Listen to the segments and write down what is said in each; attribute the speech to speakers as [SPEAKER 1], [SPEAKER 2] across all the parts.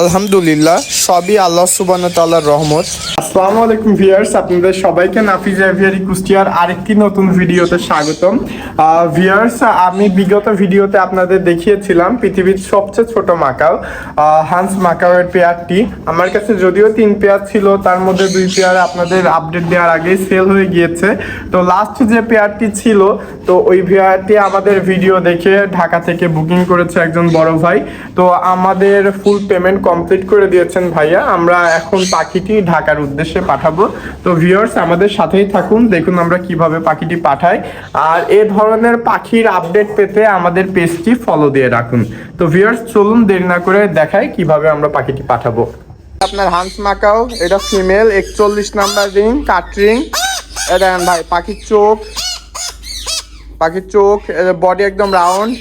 [SPEAKER 1] আলহামদুলিল্লাহ সবই আল্লাহ সুবান তাল্লাহর রহমত।
[SPEAKER 2] আসসালামু আলাইকুম ভিউয়ার্স, আপনাদের সবাইকে নাফিজ এভিয়ারি কুষ্টিয়ার আরেকটি নতুন ভিডিওতে স্বাগতম। ভিউয়ার্স, আমি বিগত ভিডিওতে আপনাদের দেখিয়েছিলাম পৃথিবীর সবচেয়ে ছোট মাকাও হান্স মাকাওয়ের পেয়ারটি। আমার কাছে যদিও তিন পেয়ার ছিল, তার মধ্যে দুই পেয়ার আপনাদের আপডেট দেওয়ার আগেই সেল হয়ে গিয়েছে। তো লাস্ট যে পেয়ারটি ছিল, তো ওই পেয়ারটি আমাদের ভিডিও দেখে ঢাকা থেকে বুকিং করেছে একজন বড় ভাই। তো আমাদের ফুল পেমেন্ট কমপ্লিট করে দিয়েছেন ভাইয়া। আমরা এখন পাখিটি ঢাকার উদ্দেশ্যে পাঠাবো। তো ভিউয়ার্স আমাদের সাথেই থাকুন, দেখুন আমরা কীভাবে পাখিটি পাঠাই। আর এ ধরনের পাখির আপডেট পেতে আমাদের পেজটি ফলো দিয়ে রাখুন। তো ভিউয়ার্স চলুন দেরি না করে দেখাই কীভাবে আমরা পাখিটি পাঠাবো।
[SPEAKER 1] আপনার হান্স মাকাও এটা ফিমেল একচল্লিশ নাম্বার রিং কাট রিং এটা ভাই, পাখির চোখ। পাখির চোখ বডি একদম রাউন্ড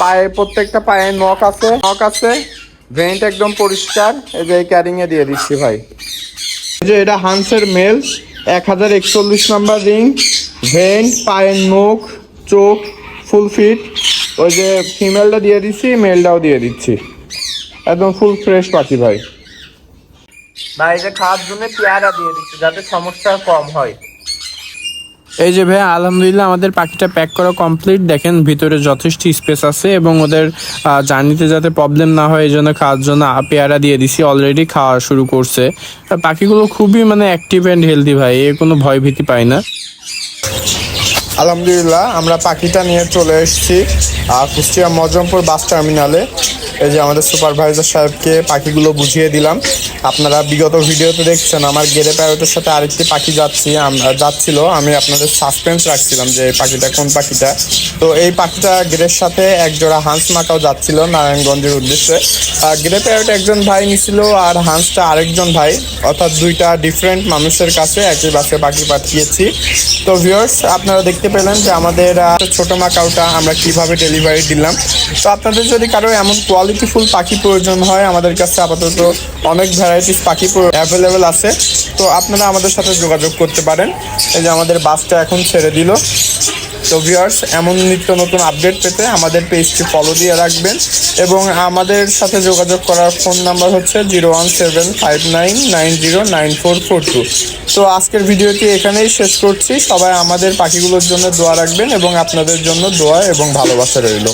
[SPEAKER 1] পায়ে, প্রত্যেকটা পায়ে নখ আছে নখ আছে। ভেন্ট একদম পরিষ্কার। এই যে ক্যারিং এ দিয়ে দিচ্ছি ভাই। যে এটা হান্সের মেল এক হাজার একচল্লিশ নাম্বার রিং ভেন পায়ের মুখ চোখ ফুল ফিট ওই যে ফিমেলটা দিয়ে দিচ্ছি মেলটাও দিয়ে দিচ্ছি। একদম ফুল ফ্রেশ পাখি ভাই। ভাই যে খাওয়ার জন্য পেয়ারা দিয়ে দিচ্ছি, যাতে সমস্যা কম হয়।
[SPEAKER 3] এই যে ভাই আলহামদুলিল্লাহ আমাদের পাখিটা প্যাক করা কমপ্লিট দেখেন, ভিতরে যথেষ্ট স্পেস আছে এবং ওদের জার্নিতে যাতে প্রবলেম না হয়, এই জন্য খাওয়ার জন্য পেয়ারা দিয়ে দিছি। অলরেডি খাওয়া শুরু করছে। পাখিগুলো খুবই মানে অ্যাক্টিভ অ্যান্ড হেলদি ভাই, এ কোনো ভয় ভীতি পায় না।
[SPEAKER 1] আলহামদুলিল্লাহ, আমরা পাখিটা নিয়ে চলে এসেছি কুষ্টিয়া মজমপুর বাস টার্মিনালে। এই যে আমাদের সুপারভাইজার সাহেবকে পাখিগুলো বুঝিয়ে দিলাম। আপনারা বিগত ভিডিওতে দেখছেন, আমার গেরে প্যারোটের সাথে আরেকটি পাখি যাচ্ছি যাচ্ছিল। আমি আপনাদের সাসপেন্স রাখছিলাম যে পাখিটা কোন পাখিটা। তো এই পাখিটা গেরের সাথে একজোড়া হাঁস মাকাও যাচ্ছিল নারায়ণগঞ্জের উদ্দেশ্যে। গেরে প্যারোট একজন ভাই নিছিল আর হাঁসটা আরেকজন ভাই, অর্থাৎ দুইটা ডিফারেন্ট মানুষের কাছে একই বাসে পাখি পাঠিয়েছি। তো ভিউয়ার্স আপনারা দেখতে পেলেন যে আমাদের ছোটো মাকাউটা আমরা কীভাবে ডেলিভারি দিলাম। তো আপনাদের যদি কারও এমন কোয়ালিটিফুল পাখি প্রয়োজন হয়, আমাদের কাছে আপাতত অনেক ভ্যারাইটিস পাখি অ্যাভেলেবেল আছে। তো আপনারা আমাদের সাথে যোগাযোগ করতে পারেন। এই যে আমাদের বাসটা এখন ছেড়ে দিল। তো ভিউয়ার্স এমন নিত্য নতুন আপডেট পেতে আমাদের পেজটি ফলো দিয়ে রাখবেন এবং আমাদের সাথে যোগাযোগ করার ফোন নাম্বার হচ্ছে zero one seven five nine nine zero nine four four two তো আজকের ভিডিওটি এখানেই শেষ করছি। সবাই আমাদের পাখিগুলোর জন্য দোয়া রাখবেন এবং আপনাদের জন্য দোয়া এবং ভালোবাসা রইল।